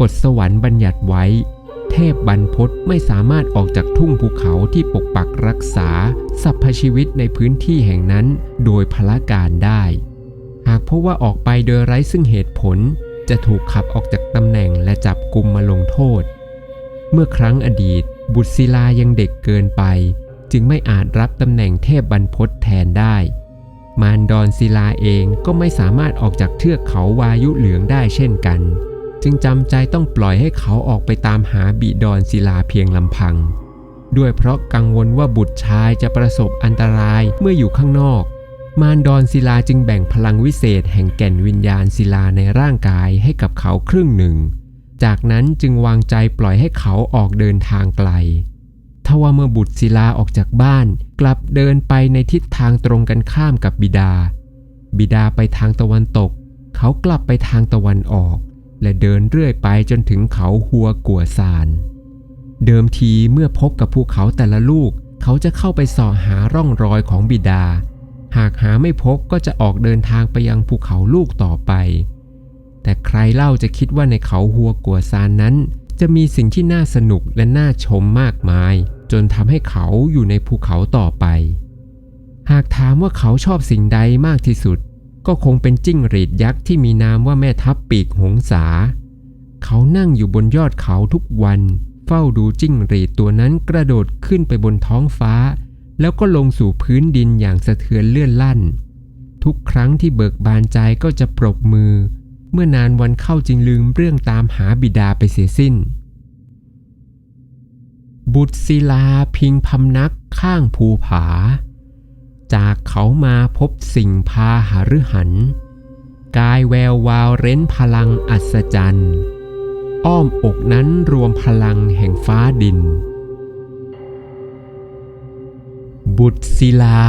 กฎสวรรค์บัญญัติไว้ เทพบรรพตไม่สามารถออกจากทุ่งภูเขาที่ปกปักรักษาสรรพชีวิตในพื้นที่แห่งนั้นโดยพละการได้ หากพบว่าออกไปโดยไร้ซึ่งเหตุผล จะถูกขับออกจากตำแหน่งและจับกลุ่มมาลงโทษ เมื่อครั้งอดีต บุตรศิลายังเด็กเกินไป จึงไม่อาจรับตำแหน่งเทพบรรพตแทนได้มารดอนศิลาเองก็ไม่สามารถออกจากเทือกเขาวายุเหลืองได้เช่นกัน จึงจำใจต้องปล่อยให้เขาออกไปตามหาบิดอนศิลาเพียงลำพัง ด้วยเพราะกังวลว่าบุตรชายจะประสบอันตรายเมื่ออยู่ข้างนอก มารดอนศิลาจึงแบ่งพลังวิเศษแห่งแก่นวิญญาณศิลาในร่างกายให้กับเขาครึ่งหนึ่ง จากนั้นจึงวางใจปล่อยให้เขาออกเดินทางไกลทว่าเมื่อบุตรศิลาออกจากบ้าน กลับเดินไปในทิศทางตรงกันข้ามกับบิดา บิดาไปทางตะวันตก เขากลับไปทางตะวันออก และเดินเรื่อยไปจนถึงเขาหัวกัวซาน เดิมทีเมื่อพบกับภูเขาแต่ละลูก เขาจะเข้าไปส่อหาร่องรอยของบิดา หากหาไม่พบก็จะออกเดินทางไปยังภูเขาลูกต่อไป แต่ใครเล่าจะคิดว่าในเขาหัวกัวซานนั้น จะมีสิ่งที่น่าสนุกและน่าชมมากมาย จนทำให้เขาอยู่ในภูเขาต่อไป หากถามว่าเขาชอบสิ่งใดมากที่สุด ก็คงเป็นจิ้งหรีดยักษ์ที่มีนามว่าแม่ทัพปีกหงสา เขานั่งอยู่บนยอดเขาทุกวัน เฝ้าดูจิ้งหรีดตัวนั้นกระโดดขึ้นไปบนท้องฟ้า แล้วก็ลงสู่พื้นดินอย่างสะเทือนเลื่อนลั่น ทุกครั้งที่เบิกบานใจก็จะปรบมือ เมื่อนานวันเข้าจึงลืมเรื่องตามหาบิดาไปเสียสิ้น บุตรศิลาพิงพำนักข้างภูผา จากเขามาพบสิ่งพาหฤหัน กายแวววาวเร้นพลังอัศจรรย์อ้อมอกนั้นรวมพลังแห่งฟ้าดิน บุตรศิลา